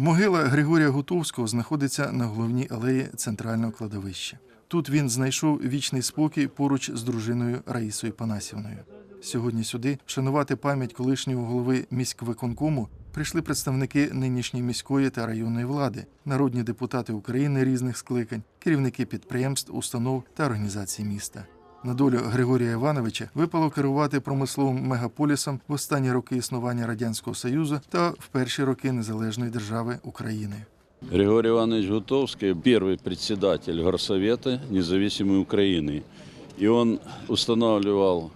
Могила Григорія Гутовського знаходиться на головній алеї центрального кладовища. Тут він знайшов вічний спокій поруч з дружиною Раїсою Панасівною. Сьогодні сюди вшанувати пам'ять колишнього голови міськвиконкому прийшли представники нинішньої міської та районної влади, народні депутати України різних скликань, керівники підприємств, установ та організацій міста. На долю Григорія Івановича випало керувати промисловим мегаполісом в останні роки існування радянського союзу та в перші роки незалежної держави України. Григорий Иванович Гутовский – первый председатель Горсовета независимой Украины. И он устанавливал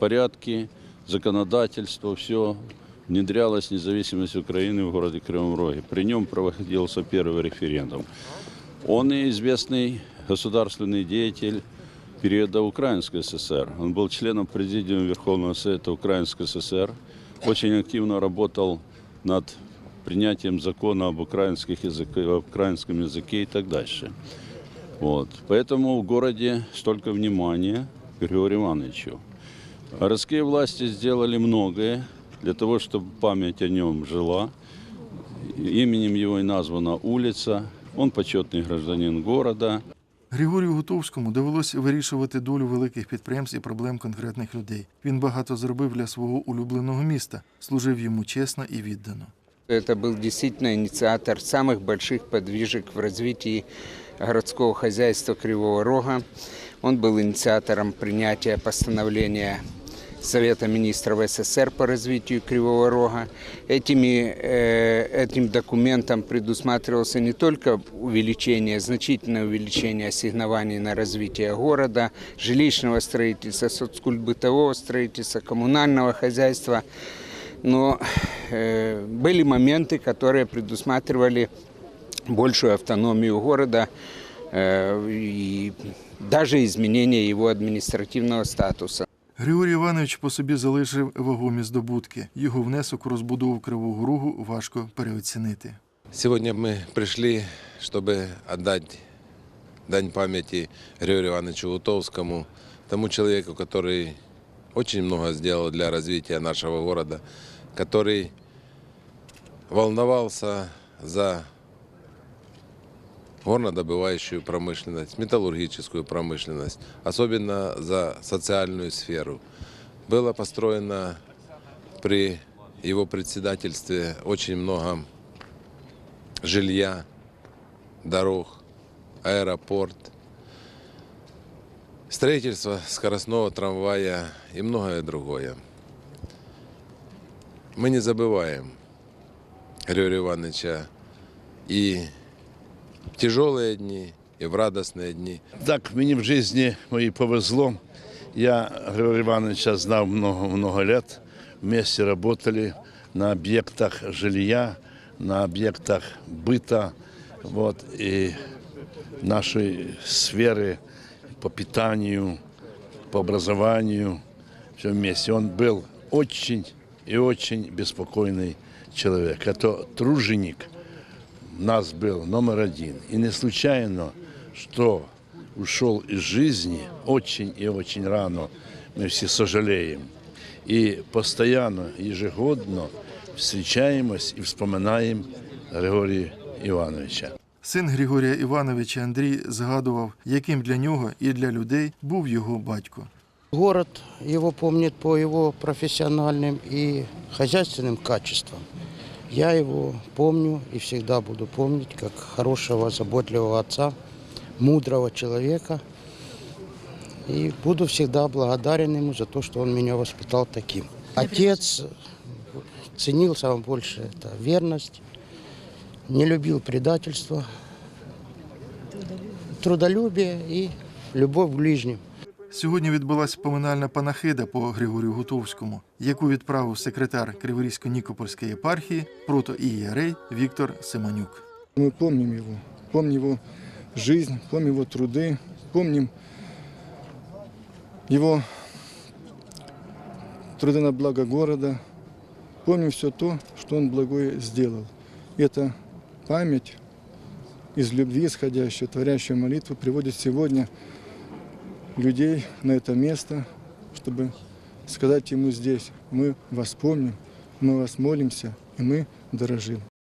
порядки, законодательство, все. Внедрялась независимость Украины в городе Кривом Роге. При нем проводился первый референдум. Он и известный государственный деятель периода Украинской ССР. Он был членом Президиума Верховного Совета Украинской ССР. Очень активно работал над принятием закона об украинских языках, об украинском языке и так дальше. Вот. Поэтому в городе столько внимания Григорию Ивановичу. Городские власти сделали многое для того, чтобы память о нем жила. Именем его и названа улица. Он почетный гражданин города. Григорію Гутовському довелося вирішувати долю великих підприємств і проблем конкретних людей. Він багато зробив для свого улюбленого міста, служив йому чесно і віддано. Это был действительно инициатор самых больших подвижек в развитии городского хозяйства Кривого Рога. Он был инициатором принятия постановления Совета министров СССР по развитию Кривого Рога. Этими, э, этим документом предусматривался не только увеличение, значительное увеличение ассигнований на развитие города, жилищного строительства, соцкультбытового строительства, коммунального хозяйства, но э, были моменты, которые предусматривали большую автономию города э, и даже изменение его административного статуса. Григорій Іванович по собі залишив вагомі здобутки. Його внесок у розбудову Кривого Рогу важко переоцінити. Сегодня мы пришли, чтобы отдать дань памяти Григорию Ивановичу Лутовскому, тому человеку, который очень много сделал для развития нашего города, который волновался за горнодобывающую промышленность, металлургическую промышленность, особенно за социальную сферу. Было построено при его председательстве очень много жилья, дорог, аэропорт, строительство скоростного трамвая и многое другое. Мы не забываем Григория Ивановича и тяжелые дни, и в радостные дни. Так, мені в житті моїй повезло. Я Григорія Ивановича знав много, много лет. Вместе работали на объектах жилья, на объектах быта, вот, и нашей сферы по питанию, по образованию, все вместе. Он был очень и очень беспокойный человек. Это труженик у нас был номер один. И не случайно, что ушел из жизни очень и очень рано, мы все сожалеем. И постоянно, ежегодно встречаемся и вспоминаем Григория Ивановича. Син Григорія Івановича Андрій згадував, яким для нього і для людей був його батько. Город его помнит по его профессиональным и хозяйственным качествам. Я его помню и всегда буду помнить как хорошего, заботливого отца, мудрого человека. И буду всегда благодарен ему за то, что он меня воспитал таким. Отец ценил самое больше это верность, не любил предательство, трудолюбие и любовь к ближним. Сьогодні відбулася поминальна панахида по Григорію Гутовському, яку відправив секретар Криворізько-Нікопольської єпархії протоієрей Віктор Симонюк. Мы помним его, помним его жизнь, помним его труды, помним его труды на благо города, помним все то, что он благое сделал. И эта память из любви исходящая, творящая молитву, приводит сегодня людей на это место, чтобы сказать ему здесь, мы вас помним, мы вас молимся, и мы дорожим.